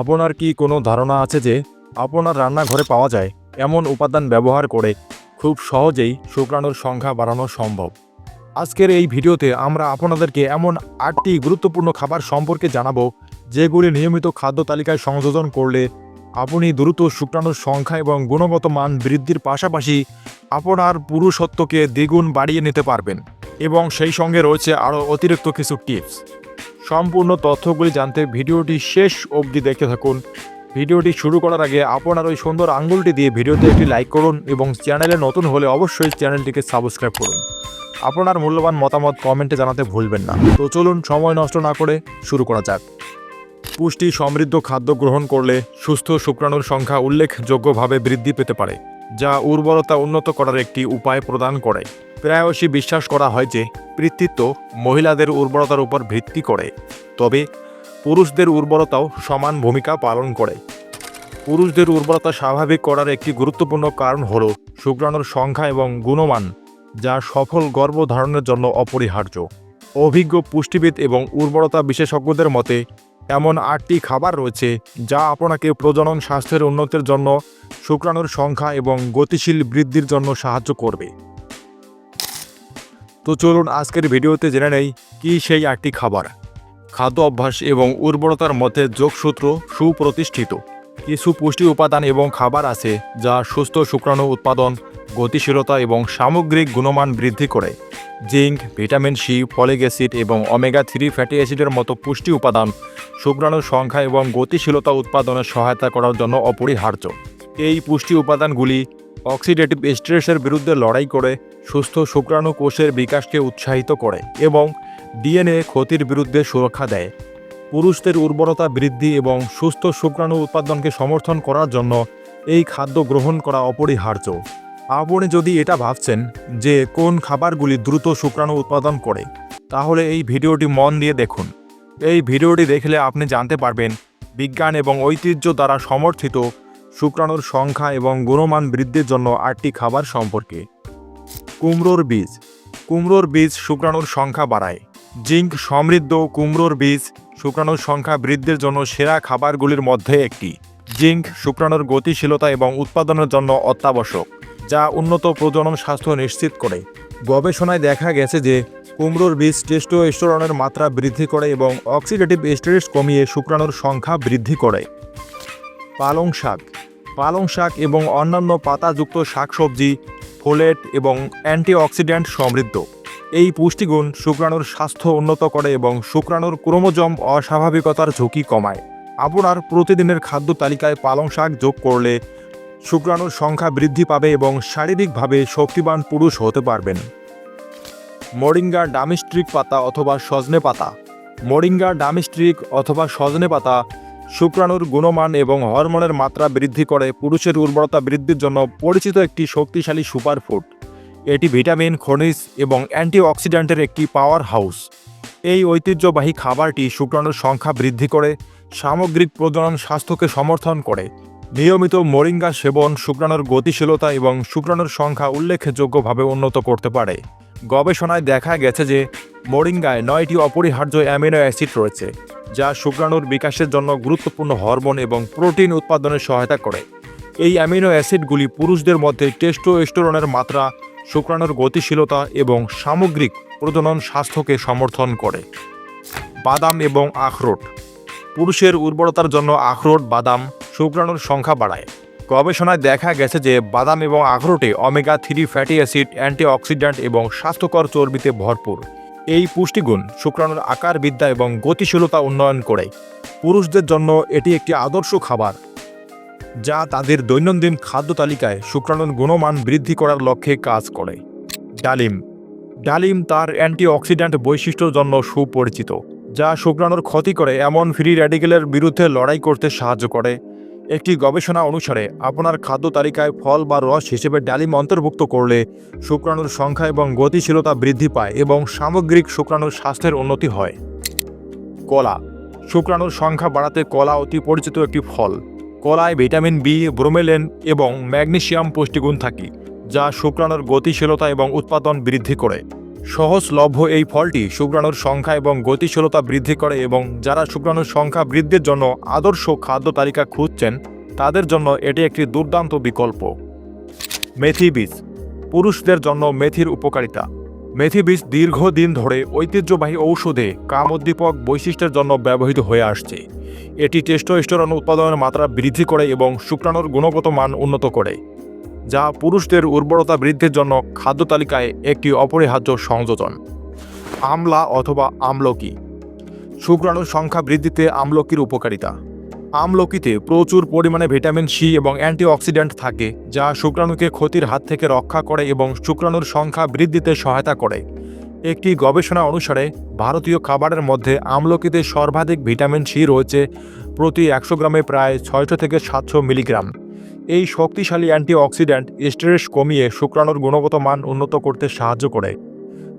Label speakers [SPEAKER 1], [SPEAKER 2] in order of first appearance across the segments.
[SPEAKER 1] আপনার কি কোনো ধারণা আছে যে আপনার রান্নাঘরে পাওয়া যায় এমন উপাদান ব্যবহার করে খুব সহজেই শুক্রাণুর সংখ্যা বাড়ানো সম্ভব? আজকের এই ভিডিওতে আমরা আপনাদেরকে এমন আটটি গুরুত্বপূর্ণ খাবার সম্পর্কে জানাব, যেগুলি নিয়মিত খাদ্য তালিকায় সংযোজন করলে আপনি দ্রুত শুক্রাণুর সংখ্যা এবং গুণগত মান বৃদ্ধির পাশাপাশি আপনার পুরুষত্বকে দ্বিগুণ বাড়িয়ে নিতে পারবেন। এবং সেই সঙ্গে রয়েছে আরও অতিরিক্ত কিছু টিপস। সম্পূর্ণ তথ্যগুলি জানতে ভিডিওটি শেষ অবধি দেখতে থাকুন। ভিডিওটি শুরু করার আগে আপনার ওই সুন্দর আঙ্গুলটি দিয়ে ভিডিওতে একটি লাইক করুন এবং চ্যানেলে নতুন হলে অবশ্যই চ্যানেলটিকে সাবস্ক্রাইব করুন। আপনার মূল্যবান মতামত কমেন্টে জানাতে ভুলবেন না। তো চলুন সময় নষ্ট না করে শুরু করা যাক। পুষ্টি সমৃদ্ধ খাদ্য গ্রহণ করলে সুস্থ শুক্রাণুর সংখ্যা উল্লেখযোগ্যভাবে বৃদ্ধি পেতে পারে, যা উর্বরতা উন্নত করার একটি উপায় প্রদান করে। প্রায়শই বিশ্বাস করা হয় যে পিতৃত্ব মহিলাদের উর্বরতার উপর ভিত্তি করে। তবে পুরুষদের উর্বরতাও সমান ভূমিকা পালন করে। পুরুষদের উর্বরতা স্বাভাবিক করার একটি গুরুত্বপূর্ণ কারণ হল শুক্রাণুর সংখ্যা এবং গুণমান, যা সফল গর্ভধারণের জন্য অপরিহার্য। অভিজ্ঞ পুষ্টিবিদ এবং উর্বরতা বিশেষজ্ঞদের মতে, এমন আটটি খাবার রয়েছে যা আপনাকে প্রজনন স্বাস্থ্যের উন্নতির জন্য শুক্রাণুর সংখ্যা এবং গতিশীল বৃদ্ধির জন্য সাহায্য করবে। তো চলুন আজকের ভিডিওতে জেনে নেই কি সেই আটটি খাবার। খাদ্য অভ্যাস এবং উর্বরতার মধ্যে যোগসূত্র সুপ্রতিষ্ঠিত। কিছু পুষ্টি উপাদান এবং খাবার আছে যা সুস্থ শুক্রাণু উৎপাদন, গতিশীলতা এবং সামগ্রিক গুণমান বৃদ্ধি করে। Zinc, vitamin C, folic acid এবং অমেগা থ্রি ফ্যাটি অ্যাসিডের মতো পুষ্টি উপাদান শুক্রাণুর সংখ্যা এবং গতিশীলতা উৎপাদনে সহায়তা করার জন্য অপরিহার্য। এই পুষ্টি উপাদানগুলি অক্সিডেটিভ স্ট্রেসের বিরুদ্ধে লড়াই করে সুস্থ শুক্রাণু কোষের বিকাশকে উৎসাহিত করে এবং ডিএনএ ক্ষতির বিরুদ্ধে সুরক্ষা দেয়। পুরুষদের উর্বরতা বৃদ্ধি এবং সুস্থ শুক্রাণু উৎপাদনকে সমর্থন করার জন্য এই খাদ্য গ্রহণ করা অপরিহার্য। আপনি যদি এটা ভাবছেন যে কোন খাবারগুলি দ্রুত শুক্রাণু উৎপাদন করে, তাহলে এই ভিডিওটি মন দিয়ে দেখুন। এই ভিডিওটি দেখলে আপনি জানতে পারবেন বিজ্ঞান এবং ঐতিহ্য দ্বারা সমর্থিত শুক্রাণুর সংখ্যা এবং গুণমান বৃদ্ধির জন্য আটটি খাবার সম্পর্কে। কুমড়োর বীজ। কুমড়োর বীজ শুক্রাণুর সংখ্যা বাড়ায়। জিঙ্ক সমৃদ্ধ কুমড়োর বীজ শুক্রাণুর সংখ্যা বৃদ্ধির জন্য সেরা খাবারগুলির মধ্যে একটি। জিঙ্ক শুক্রাণুর গতিশীলতা এবং উৎপাদনের জন্য অত্যাবশ্যক, যা উন্নত প্রজনন স্বাস্থ্য নিশ্চিত করে। গবেষণায় দেখা গেছে যে কুমড়োর বীজ টেস্টোস্টেরনের মাত্রা বৃদ্ধি করে এবং অক্সিডেটিভ স্ট্রেস কমিয়ে শুক্রাণুর সংখ্যা বৃদ্ধি করে। পালং শাক। পালং শাক এবং অন্যান্য পাতাযুক্ত শাকসবজি, ফোলেট এবং অ্যান্টিঅক্সিডেন্ট সমৃদ্ধ। এই পুষ্টিগুণ শুক্রাণুর স্বাস্থ্য উন্নত করে এবং শুক্রাণুর ক্রোমোজম অস্বাভাবিকতার ঝুঁকি কমায়। আপনার প্রতিদিনের খাদ্য তালিকায় পালং শাক যোগ করলে শুক্রাণুর সংখ্যা বৃদ্ধি পাবে এবং শারীরিকভাবে শক্তিবান পুরুষ হতে পারবেন। মরিঙ্গা ডামিস্ট্রিক পাতা অথবা সজনে পাতা। মরিঙ্গা ডামিস্ট্রিক অথবা সজনে পাতা শুক্রাণুর গুণমান এবং হরমোনের মাত্রা বৃদ্ধি করে পুরুষের উর্বরতা বৃদ্ধির জন্য পরিচিত একটি শক্তিশালী সুপারফুড। এটি ভিটামিন, খনিজ এবং অ্যান্টিঅক্সিডেন্টের একটি পাওয়ার হাউস। এই ঐতিহ্যবাহী খাবারটি শুক্রাণুর সংখ্যা বৃদ্ধি করে, সামগ্রিক প্রজনন স্বাস্থ্যকে সমর্থন করে। নিয়মিত মরিঙ্গা সেবন শুক্রাণুর গতিশীলতা এবং শুক্রাণুর সংখ্যা উল্লেখযোগ্যভাবে উন্নত করতে পারে। গবেষণায় দেখা গেছে যে মরিঙ্গায় নয়টি অপরিহার্য অ্যামিনো অ্যাসিড রয়েছে। যা শুক্রাণুর বিকাশের জন্য গুরুত্বপূর্ণ হরমোন এবং প্রোটিন উৎপাদনে সহায়তা করে। এই অ্যামিনো অ্যাসিডগুলি পুরুষদের মধ্যে টেস্টোস্টেরনের মাত্রা, শুক্রাণুর গতিশীলতা এবং সামগ্রিক প্রজনন স্বাস্থ্যকে সমর্থন করে। বাদাম এবং আখরোট। পুরুষের উর্বরতার জন্য আখরোট, বাদাম শুক্রাণুর সংখ্যা বাড়ায়। গবেষণায় দেখা গেছে যে বাদাম এবং আখরোটে omega three fatty acid antioxidant এবং স্বাস্থ্যকর চর্বিতে ভরপুর। এই পুষ্টিগুণ শুক্রাণুর আকার, বিদ্যা এবং গতিশীলতা উন্নয়ন করে। পুরুষদের জন্য এটি একটি আদর্শ খাবার, যা তাদের দৈনন্দিন খাদ্য তালিকায় শুক্রাণুর গুণমান বৃদ্ধি করার লক্ষ্যে কাজ করে। ডালিম ডালিম তার অ্যান্টিঅক্সিডেন্ট বৈশিষ্ট্যর জন্য সুপরিচিত, যা শুক্রাণুর ক্ষতি করে এমন ফ্রি র্যাডিকেলের বিরুদ্ধে লড়াই করতে সাহায্য করে। একটি গবেষণা অনুসারে, আপনার খাদ্য তালিকায় ফল বা রস হিসেবে ডালিম অন্তর্ভুক্ত করলে শুক্রাণুর সংখ্যা এবং গতিশীলতা বৃদ্ধি পায় এবং সামগ্রিক শুক্রাণুর স্বাস্থ্যের উন্নতি হয়। কলা। শুক্রাণুর সংখ্যা বাড়াতে কলা অতি পরিচিত একটি ফল। কলায় ভিটামিন বি, ব্রোমেলেন এবং ম্যাগনেসিয়াম পুষ্টিগুণ থাকে, যা শুক্রাণুর গতিশীলতা এবং উৎপাদন বৃদ্ধি করে। সহজলভ্য এই ফলটি শুক্রাণুর সংখ্যা এবং গতিশীলতা বৃদ্ধি করে এবং যারা শুক্রাণুর সংখ্যা বৃদ্ধির জন্য আদর্শ খাদ্য তালিকা খুঁজছেন, তাদের জন্য এটি একটি দুর্দান্ত বিকল্প। মেথি বীজ। পুরুষদের জন্য মেথির উপকারিতা। মেথি বীজ দীর্ঘদিন ধরে ঐতিহ্যবাহী ঔষধে কামোদ্দীপক বৈশিষ্ট্যের জন্য ব্যবহৃত হয়ে আসছে। এটি টেস্টোস্টেরন উৎপাদনের মাত্রা বৃদ্ধি করে এবং শুক্রাণুর গুণগত মান উন্নত করে। যা পুরুষদের উর্বরতা বৃদ্ধির জন্য খাদ্য তালিকায় একটি অপরিহার্য সংযোজন। আমলা অথবা আমলকি। শুক্রাণুর সংখ্যা বৃদ্ধিতে আমলকির উপকারিতা। আমলকিতে প্রচুর পরিমাণে ভিটামিন সি এবং অ্যান্টিঅক্সিডেন্ট থাকে, যা শুক্রাণুকে ক্ষতির হাত থেকে রক্ষা করে এবং শুক্রাণুর সংখ্যা বৃদ্ধিতে সহায়তা করে। একটি গবেষণা অনুসারে, ভারতীয় খাবারের মধ্যে আমলকিতে সর্বাধিক ভিটামিন সি রয়েছে প্রতি একশো গ্রামে প্রায় ছয়শো থেকে সাতশো মিলিগ্রাম। এই শক্তিশালী অ্যান্টিঅক্সিডেন্ট স্ট্রেস কমিয়ে শুক্রাণুর গুণগত মান উন্নত করতে সাহায্য করে।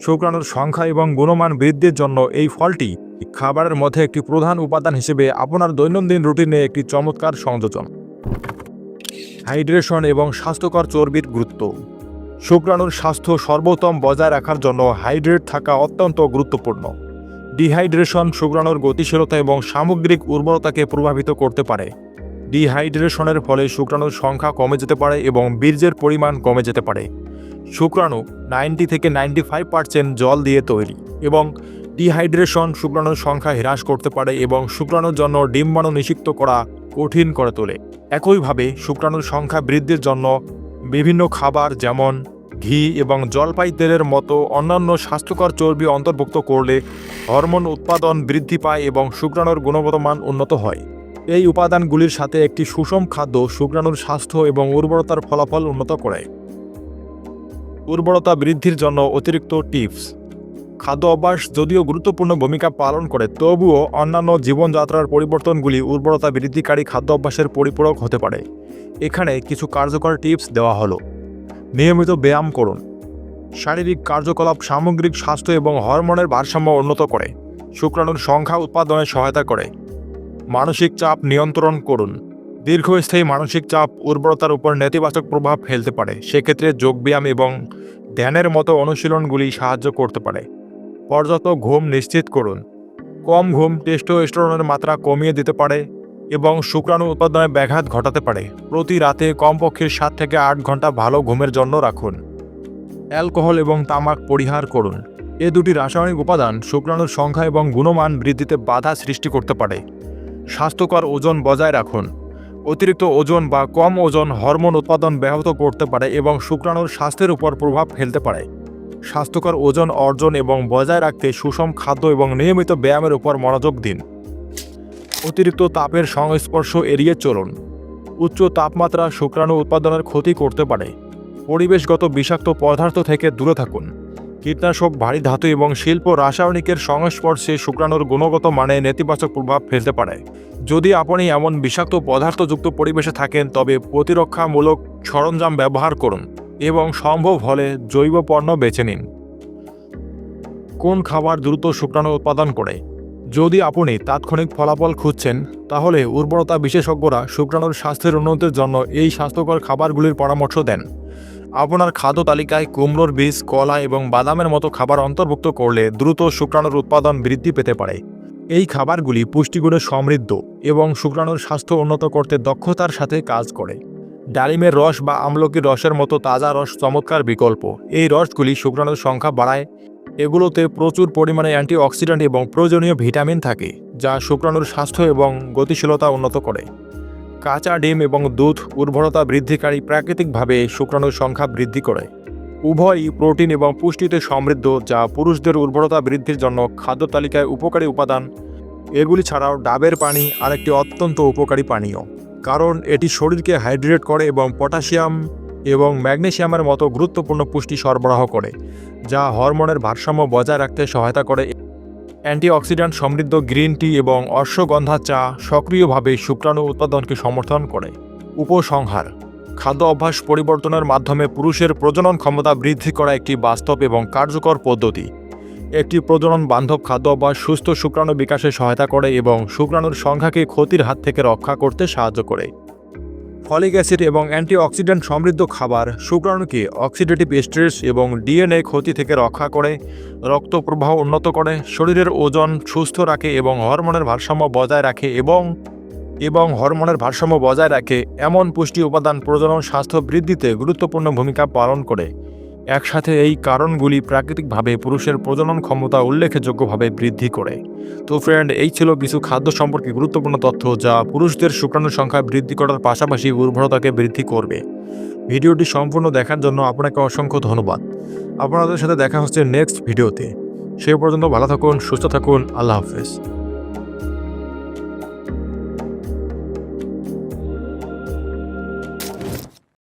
[SPEAKER 1] শুক্রাণুর সংখ্যা এবং গুণমান বৃদ্ধির জন্য এই ফলটি খাবারের মধ্যে একটি প্রধান উপাদান হিসেবে আপনার দৈনন্দিন রুটিনে একটি চমৎকার সংযোজন। হাইড্রেশন এবং স্বাস্থ্যকর চর্বির গুরুত্ব। শুক্রাণুর স্বাস্থ্য সর্বোত্তম বজায় রাখার জন্য হাইড্রেট থাকা অত্যন্ত গুরুত্বপূর্ণ। ডিহাইড্রেশন শুক্রাণুর গতিশীলতা এবং সামগ্রিক উর্বরতাকে প্রভাবিত করতে পারে। ডিহাইড্রেশনের ফলে শুক্রাণুর সংখ্যা কমে যেতে পারে এবং বীর্যের পরিমাণ কমে যেতে পারে। শুক্রাণু নাইনটি থেকে নাইনটি ফাইভ পার্সেন্ট জল দিয়ে তৈরি এবং ডিহাইড্রেশন শুক্রাণুর সংখ্যা হ্রাস করতে পারে এবং শুক্রাণুর জন্য ডিম্বাণু নিষিক্ত করা কঠিন করে তোলে। একইভাবে শুক্রাণুর সংখ্যা বৃদ্ধির জন্য বিভিন্ন খাবার যেমন ঘি এবং জলপাই তেলের মতো অন্যান্য স্বাস্থ্যকর চর্বি অন্তর্ভুক্ত করলে হরমোন উৎপাদন বৃদ্ধি পায় এবং শুক্রাণুর গুণগত মান উন্নত হয়। এই উপাদানগুলির সাথে একটি সুষম খাদ্য শুক্রাণুর স্বাস্থ্য এবং উর্বরতার ফলাফল উন্নত করে। উর্বরতা বৃদ্ধির জন্য অতিরিক্ত টিপস। খাদ্য অভ্যাস যদিও গুরুত্বপূর্ণ ভূমিকা পালন করে, তবুও অন্যান্য জীবনযাত্রার পরিবর্তনগুলি উর্বরতা বৃদ্ধিকারী খাদ্য অভ্যাসের পরিপূরক হতে পারে। এখানে কিছু কার্যকর টিপস দেওয়া হলো। নিয়মিত ব্যায়াম করুন। শারীরিক কার্যকলাপ সামগ্রিক স্বাস্থ্য এবং হরমোনের ভারসাম্য উন্নত করে। শুক্রাণুর সংখ্যা উৎপাদনে সহায়তা করে। মানসিক চাপ নিয়ন্ত্রণ করুন। দীর্ঘস্থায়ী মানসিক চাপ উর্বরতার উপর নেতিবাচক প্রভাব ফেলতে পারে। সেক্ষেত্রে যোগব্যায়াম এবং ধ্যানের মতো অনুশীলনগুলি সাহায্য করতে পারে। পর্যাপ্ত ঘুম নিশ্চিত করুন। কম ঘুম টেস্টোস্টেরনের মাত্রা কমিয়ে দিতে পারে এবং শুক্রাণু উৎপাদনে ব্যাঘাত ঘটাতে পারে। প্রতি রাতে কমপক্ষে সাত থেকে আট ঘণ্টা ভালো ঘুমের জন্য রাখুন। অ্যালকোহল এবং তামাক পরিহার করুন। এ দুটি রাসায়নিক উপাদান শুক্রাণুর সংখ্যা এবং গুণমান বৃদ্ধিতে বাধা সৃষ্টি করতে পারে। স্বাস্থ্যকর ওজন বজায় রাখুন। অতিরিক্ত ওজন বা কম ওজন হরমোন উৎপাদন ব্যাহত করতে পারে এবং শুক্রাণুর স্বাস্থ্যের উপর প্রভাব ফেলতে পারে। স্বাস্থ্যকর ওজন অর্জন এবং বজায় রাখতে সুষম খাদ্য এবং নিয়মিত ব্যায়ামের উপর মনোযোগ দিন। অতিরিক্ত তাপের সংস্পর্শ এড়িয়ে চলুন। উচ্চ তাপমাত্রা শুক্রাণু উৎপাদনের ক্ষতি করতে পারে। পরিবেশগত বিষাক্ত পদার্থ থেকে দূরে থাকুন। কীটনাশক, ভারী ধাতু এবং শিল্প রাসায়নিকের সংস্পর্শে শুক্রাণুর গুণগত মানে নেতিবাচক প্রভাব ফেলতে পারে। যদি আপনি এমন বিষাক্ত পদার্থযুক্ত পরিবেশে থাকেন, তবে প্রতিরক্ষামূলক সরঞ্জাম ব্যবহার করুন এবং সম্ভব হলে জৈব পণ্য বেছে নিন। কোন খাবার দ্রুত শুক্রাণু উৎপাদন করে? যদি আপনি তাৎক্ষণিক ফলাফল খুঁজছেন, তাহলে উর্বরতা বিশেষজ্ঞরা শুক্রাণুর স্বাস্থ্যের উন্নতির জন্য এই স্বাস্থ্যকর খাবারগুলির পরামর্শ দেন। আপনার খাদ্য তালিকায় কুমড়োর বীজ, কলা এবং বাদামের মতো খাবার অন্তর্ভুক্ত করলে দ্রুত শুক্রাণুর উৎপাদন বৃদ্ধি পেতে পারে। এই খাবারগুলি পুষ্টিগুণে সমৃদ্ধ এবং শুক্রাণুর স্বাস্থ্য উন্নত করতে দক্ষতার সাথে কাজ করে। ডালিমের রস বা আমলকির রসের মতো তাজা রস চমৎকার বিকল্প। এই রসগুলি শুক্রাণুর সংখ্যা বাড়ায়। এগুলোতে প্রচুর পরিমাণে অ্যান্টিঅক্সিডেন্ট এবং প্রয়োজনীয় ভিটামিন থাকে, যা শুক্রাণুর স্বাস্থ্য এবং গতিশীলতা উন্নত করে। কাঁচা ডিম এবং দুধ উর্বরতা বৃদ্ধিকারী প্রাকৃতিকভাবে শুক্রাণুর সংখ্যা বৃদ্ধি করে। উভয়ই প্রোটিন এবং পুষ্টিতে সমৃদ্ধ, যা পুরুষদের উর্বরতা বৃদ্ধির জন্য খাদ্য তালিকায় উপকারী উপাদান। এগুলি ছাড়াও ডাবের পানি আরেকটি অত্যন্ত উপকারী পানীয়। কারণ এটি শরীরকে হাইড্রেট করে এবং পটাশিয়াম এবং ম্যাগনেসিয়ামের মতো গুরুত্বপূর্ণ পুষ্টি সরবরাহ করে, যা হরমোনের ভারসাম্য বজায় রাখতে সহায়তা করে। অ্যান্টিঅক্সিডেন্ট সমৃদ্ধ গ্রিন টি এবং অশ্বগন্ধা চা সক্রিয়ভাবে শুক্রাণু উৎপাদনকে সমর্থন করে। উপসংহার, খাদ্য অভ্যাস পরিবর্তনের মাধ্যমে পুরুষের প্রজনন ক্ষমতা বৃদ্ধি করা একটি বাস্তব এবং কার্যকর পদ্ধতি। একটি প্রজনন বান্ধব খাদ্য অভ্যাস সুস্থ শুক্রাণু বিকাশে সহায়তা করে এবং শুক্রাণুর সংখ্যাকে ক্ষতির হাত থেকে রক্ষা করতে সাহায্য করে। ফলিক অ্যাসিড এবং অ্যান্টিঅক্সিডেন্ট সমৃদ্ধ খাবার শুক্রাণুকে অক্সিডেটিভ স্ট্রেস এবং ডিএনএ ক্ষতি থেকে রক্ষা করে, রক্ত প্রবাহ উন্নত করে, শরীরের ওজন সুস্থ রাখে এবং হরমোনের ভারসাম্য বজায় রাখে এবং এবং হরমোনের ভারসাম্য বজায় রাখে, এমন পুষ্টি উপাদান প্রজনন স্বাস্থ্য বৃদ্ধিতে গুরুত্বপূর্ণ ভূমিকা পালন করে। একসাথে এই কারণগুলি প্রাকৃতিকভাবে পুরুষের প্রজনন ক্ষমতা উল্লেখযোগ্যভাবে বৃদ্ধি করে। তো ফ্রেন্ড এই ছিল কিছু খাদ্য সম্পর্কে গুরুত্বপূর্ণ তথ্য যা পুরুষদের শুক্রাণুর সংখ্যা বৃদ্ধি করার পাশাপাশি উর্বরতাকে বৃদ্ধি করবে। ভিডিওটি সম্পূর্ণ দেখার জন্য আপনাকে অসংখ্য ধন্যবাদ। আপনাদের সাথে দেখা হচ্ছে নেক্সট ভিডিওতে সে পর্যন্ত ভালো থাকুন, সুস্থ থাকুন, আল্লাহ হাফেজ।